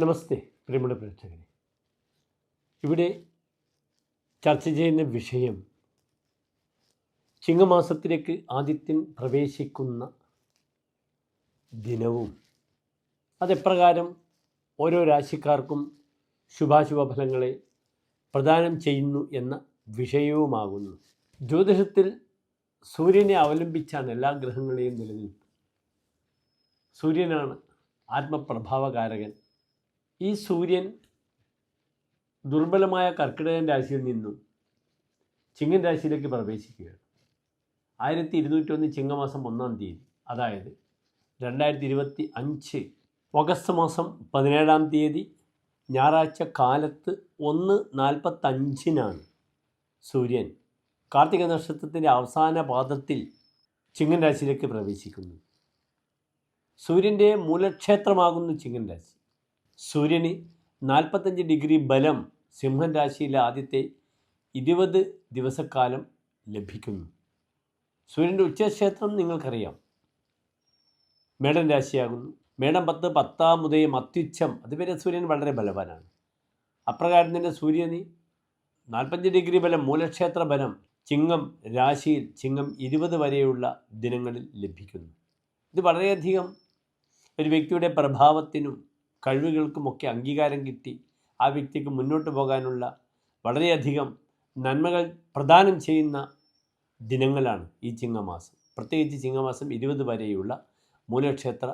നമസ്തേ പ്രിയമുള്ള പ്രേക്ഷകരെ. ഇവിടെ ചർച്ച ചെയ്യുന്ന വിഷയം ചിങ്ങമാസത്തിലേക്ക് ആദിത്യൻ പ്രവേശിക്കുന്ന ദിനവും അതെപ്രകാരം ഓരോ രാശിക്കാർക്കും ശുഭാശുഭ ഫലങ്ങളെ പ്രദാനം ചെയ്യുന്നു എന്ന വിഷയവുമാകുന്നു. ജ്യോതിഷത്തിൽ സൂര്യനെ അവലംബിച്ചാണ് എല്ലാ ഗ്രഹങ്ങളെയും നിലനിൽപ്പ് സൂര്യനാണ് ആത്മപ്രഭാവകാരകൻ. ഈ സൂര്യൻ ദുർബലമായ കർക്കിടകൻ രാശിയിൽ നിന്നും ചിങ്ങൻ രാശിയിലേക്ക് പ്രവേശിക്കുകയാണ്. ആയിരത്തി ഇരുന്നൂറ്റൊന്ന് ചിങ്ങമാസം ഒന്നാം തീയതി അതായത് രണ്ടായിരത്തി ഇരുപത്തി അഞ്ച് ഓഗസ്റ്റ് മാസം പതിനേഴാം തീയതി ഞായറാഴ്ച കാലത്ത് ഒന്ന് നാൽപ്പത്തഞ്ചിനാണ് സൂര്യൻ കാർത്തിക നക്ഷത്രത്തിന്റെ അവസാന പാദത്തിൽ ചിങ്ങൻ രാശിയിലേക്ക് പ്രവേശിക്കുന്നു സൂര്യന്റെ മൂലക്ഷേത്രമാകുന്നു ചിങ്ങൻ രാശി. സൂര്യന് നാൽപ്പത്തഞ്ച് ഡിഗ്രി ബലം സിംഹൻ രാശിയിലെ ആദ്യത്തെ ഇരുപത് ദിവസക്കാലം ലഭിക്കുന്നു. സൂര്യന്റെ ഉച്ചക്ഷേത്രം നിങ്ങൾക്കറിയാം. മേടൻ രാശിയാകുന്നു. മേടം പത്ത് പത്താം ഉദയം അത്യുച്ഛം അതുവരെ സൂര്യൻ വളരെ ബലവാനാണ്. അപ്രകാരം തന്നെ സൂര്യന് നാൽപ്പത്തഞ്ച് ഡിഗ്രി ബലം മൂലക്ഷേത്ര ബലം ചിങ്ങം രാശിയിൽ ചിങ്ങം ഇരുപത് വരെയുള്ള ദിനങ്ങളിൽ ലഭിക്കുന്നു. ഇത് വളരെയധികം ഒരു വ്യക്തിയുടെ പ്രഭാവത്തിനും കഴിവുകൾക്കുമൊക്കെ അംഗീകാരം കിട്ടി. ആ വ്യക്തിക്ക് മുന്നോട്ട് പോകാനുള്ള വളരെയധികം നന്മകൾ പ്രദാനം ചെയ്യുന്ന ദിനങ്ങളാണ് ഈ ചിങ്ങമാസം. പ്രത്യേകിച്ച് ചിങ്ങമാസം ഇരുപത് വരെയുള്ള മൂലക്ഷേത്ര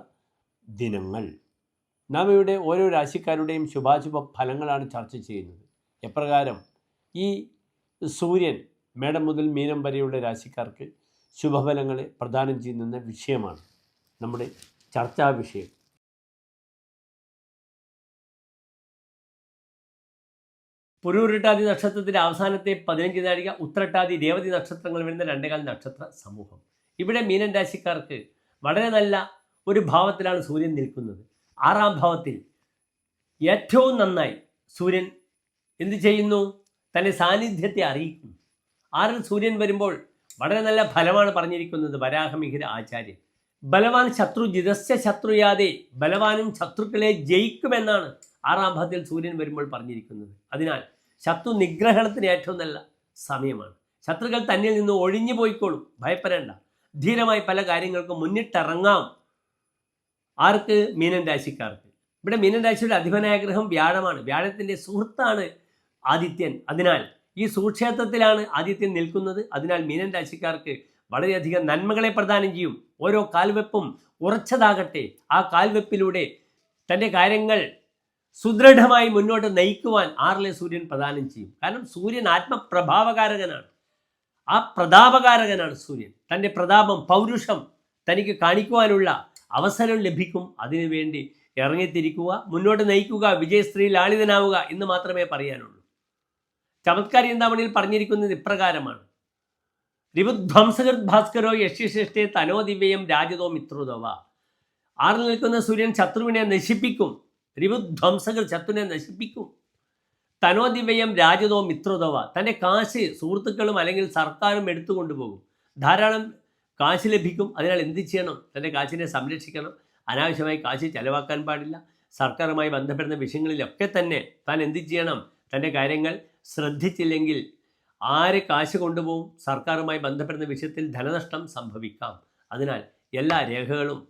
ദിനങ്ങൾ. നാം ഇവിടെ ഓരോ രാശിക്കാരുടെയും ശുഭാശുഭ ഫലങ്ങളാണ് ചർച്ച ചെയ്യുന്നത്. എപ്രകാരം ഈ സൂര്യൻ മേടം മുതൽ മീനം വരെയുള്ള രാശിക്കാർക്ക് ശുഭഫലങ്ങളെ പ്രദാനം ചെയ്യുന്ന വിഷയമാണ് നമ്മുടെ ചർച്ചാ വിഷയം. പുരൂരിട്ടാതി നക്ഷത്രത്തിന്റെ അവസാനത്തെ പതിനഞ്ച് നാഴിക ഉത്രട്ടാതി രേവതി നക്ഷത്രങ്ങൾ വരുന്ന രണ്ടേകാൽ നക്ഷത്ര സമൂഹം. ഇവിടെ മീനൻ രാശിക്കാർക്ക് വളരെ നല്ല ഒരു ഭാവത്തിലാണ് സൂര്യൻ നിൽക്കുന്നത്. ആറാം ഭാവത്തിൽ ഏറ്റവും നന്നായി സൂര്യൻ എന്ത് ചെയ്യുന്നു? തന്റെ സാന്നിധ്യത്തെ അറിയിക്കുന്നു. ആറിൽ സൂര്യൻ വരുമ്പോൾ വളരെ നല്ല ഫലമാണ് പറഞ്ഞിരിക്കുന്നത് വരാഹമിഹിര ആചാര്യൻ. ബലവാൻ ശത്രു ജിതസ്യ ശത്രുയാതെ ബലവാനും ശത്രുക്കളെ ജയിക്കുമെന്നാണ് ആറാം ഭാവത്തിൽ സൂര്യൻ വരുമ്പോൾ പറഞ്ഞിരിക്കുന്നത്. അതിനാൽ ശത്രു നിഗ്രഹണത്തിന് ഏറ്റവും നല്ല സമയമാണ്. ശത്രുക്കൾ തന്നിൽ നിന്ന് ഒഴിഞ്ഞു പോയിക്കോളും. ഭയപ്പെടേണ്ട. ധീരമായി പല കാര്യങ്ങൾക്കും മുന്നിട്ടിറങ്ങാം. ആർക്ക്? മീനൻ രാശിക്കാർക്ക്. ഇവിടെ മീനൻ രാശിയുടെ അധിപനായ ഗ്രഹം വ്യാഴമാണ്. വ്യാഴത്തിന്റെ സുഹൃത്താണ് ആദിത്യൻ. അതിനാൽ ഈ സുക്ഷേത്രത്തിലാണ് ആദിത്യൻ നിൽക്കുന്നത്. അതിനാൽ മീനൻ രാശിക്കാർക്ക് വളരെയധികം നന്മകളെ പ്രദാനം ചെയ്യും. ഓരോ കാൽവെപ്പും ഉറച്ചതാകട്ടെ. ആ കാൽവെപ്പിലൂടെ തന്റെ കാര്യങ്ങൾ സുദൃഢമായി മുന്നോട്ട് നയിക്കുവാൻ ആറിലെ സൂര്യൻ പ്രദാനം ചെയ്യും. കാരണം സൂര്യൻ ആത്മപ്രഭാവകാരകനാണ്. ആ പ്രതാപകാരകനാണ് സൂര്യൻ. തന്റെ പ്രതാപം പൗരുഷം തനിക്ക് കാണിക്കുവാനുള്ള അവസരം ലഭിക്കും. അതിനുവേണ്ടി ഇറങ്ങിത്തിരിക്കുക മുന്നോട്ട് നയിക്കുക വിജയശ്രീ ലാളിതനാവുക എന്ന് മാത്രമേ പറയാനുള്ളൂ. ചമത്കാരി എന്താമണിയിൽ പറഞ്ഞിരിക്കുന്നത് ഇപ്രകാരമാണ്. രിബുധ്വംസകൃത് ഭാസ്കരോ യക്ഷ്യശ്രേഷ്ഠേ തനോ ദിവ്യം രാജതോ മിത്രുതവ. ആറിൽ നിൽക്കുന്ന സൂര്യൻ ശത്രുവിനെ നശിപ്പിക്കും. രിബുധ്വംസകർ ശത്രുവിനെ നശിപ്പിക്കും. തനോദിവയം രാജതോ മിത്രുതവ തന്റെ കാശ് സുഹൃത്തുക്കളും അല്ലെങ്കിൽ സർക്കാരും എടുത്തുകൊണ്ടുപോകും ധാരാളം കാശ് ലഭിക്കും. അതിനാൽ എന്ത് ചെയ്യണം? തന്റെ കാശിനെ സംരക്ഷിക്കണം. അനാവശ്യമായി കാശ് ചെലവാക്കാൻ പാടില്ല. സർക്കാരുമായി ബന്ധപ്പെടുന്ന വിഷയങ്ങളിലൊക്കെ തന്നെ താൻ എന്ത് ചെയ്യണം? തന്റെ കാര്യങ്ങൾ ശ്രദ്ധിച്ചില്ലെങ്കിൽ ആര് കാശ് കൊണ്ടുപോകും? സർക്കാരുമായി ബന്ധപ്പെടുന്ന വിഷയത്തിൽ ധനനഷ്ടം സംഭവിക്കാം. അതിനാൽ എല്ലാ രേഖകളും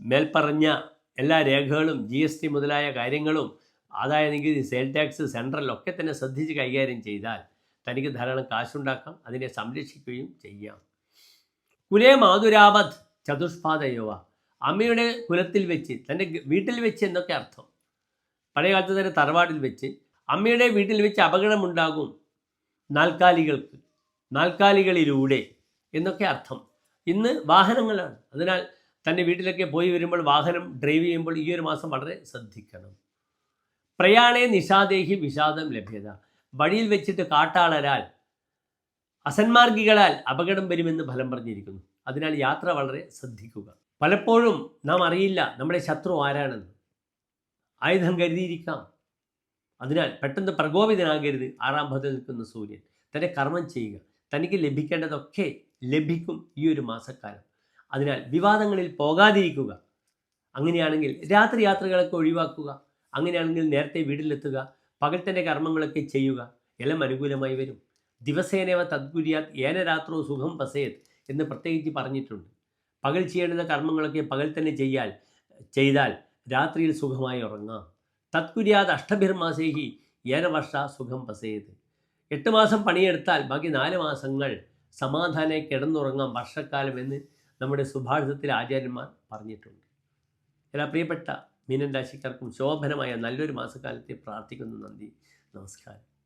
മേൽപ്പറഞ്ഞ എല്ലാ രേഖകളും ജി എസ് ടി മുതലായ കാര്യങ്ങളും ആദായ നികുതി സെയിൽ ടാക്സ് സെൻട്രലൊക്കെ തന്നെ ശ്രദ്ധിച്ച് കൈകാര്യം ചെയ്താൽ തനിക്ക് ധാരാളം കാശുണ്ടാക്കാം അതിനെ സംരക്ഷിക്കുകയും ചെയ്യാം. കുലേ മാതുരാവത് ചതുഷ്പാദയോവ. അമ്മയുടെ കുലത്തിൽ വെച്ച് തന്റെ വീട്ടിൽ വെച്ച് എന്നൊക്കെ അർത്ഥം. പഴയ കാലത്ത് തന്നെ തറവാടിൽ വെച്ച് അമ്മയുടെ വീട്ടിൽ വെച്ച് അപകടമുണ്ടാകും നാൽക്കാലികൾക്ക് നാൽക്കാലികളിലൂടെ എന്നൊക്കെ അർത്ഥം. ഇന്ന് വാഹനങ്ങളാണ്. അതിനാൽ തന്റെ വീട്ടിലൊക്കെ പോയി വരുമ്പോൾ വാഹനം ഡ്രൈവ് ചെയ്യുമ്പോൾ ഈ ഒരു മാസം വളരെ ശ്രദ്ധിക്കണം. പ്രയാണേ നിഷാദേഹി വിഷാദം ലഭ്യത. വഴിയിൽ വെച്ചിട്ട് കാട്ടാളരാൽ അസന്മാർഗികളാൽ അപകടം വരുമെന്ന് ഫലം പറഞ്ഞിരിക്കുന്നു. അതിനാൽ യാത്ര വളരെ ശ്രദ്ധിക്കുക. പലപ്പോഴും നാം അറിയില്ല നമ്മുടെ ശത്രു ആരാണെന്ന്. ആയുധം കരുതിയിരിക്കാം. അതിനാൽ പെട്ടെന്ന് പ്രകോപിതനാകരുത്. ആറാം ഭാഗത്ത് നിൽക്കുന്ന സൂര്യൻ. തന്റെ കർമ്മം ചെയ്യുക. തനിക്ക് ലഭിക്കേണ്ടതൊക്കെ ലഭിക്കും ഈ ഒരു മാസക്കാലം. അതിനാൽ വിവാദങ്ങളിൽ പോകാതിരിക്കുക. അങ്ങനെയാണെങ്കിൽ രാത്രി യാത്രകളൊക്കെ ഒഴിവാക്കുക. അങ്ങനെയാണെങ്കിൽ നേരത്തെ വീട്ടിലെത്തുക. പകൽത്തന്റെ കർമ്മങ്ങളൊക്കെ ചെയ്യുക. എല്ലാം അനുകൂലമായി വരും. ദിവസേനവ തദ്ഗുര്യാത് ഏന രാത്രോ സുഖം പസയത് എന്ന് പ്രത്യേകിച്ച് പറഞ്ഞിട്ടുണ്ട്. പകൽ ചെയ്യേണ്ട കർമ്മങ്ങളൊക്കെ പകൽ തന്നെ ചെയ്യാൽ ചെയ്താൽ രാത്രിയിൽ സുഖമായി ഉറങ്ങാം. തത്കുര്യാത് അഷ്ടഭിർമാസേഹി ഏന വർഷ സുഖം പസയത് എട്ട് മാസം പണിയെടുത്താൽ ബാക്കി നാല് മാസങ്ങൾ സമാധാനമായി കിടന്നുറങ്ങാം വർഷക്കാലം എന്ന് നമ്മുടെ സുഭാഷിതത്തിലെ ആചാര്യന്മാർ പറഞ്ഞിട്ടുണ്ട്. എല്ലാ പ്രിയപ്പെട്ട മീനൻ രാശിക്കാർക്കും ശോഭനമായ നല്ലൊരു മാസക്കാലത്തെ പ്രാർത്ഥിക്കുന്നു. നന്ദി. നമസ്കാരം.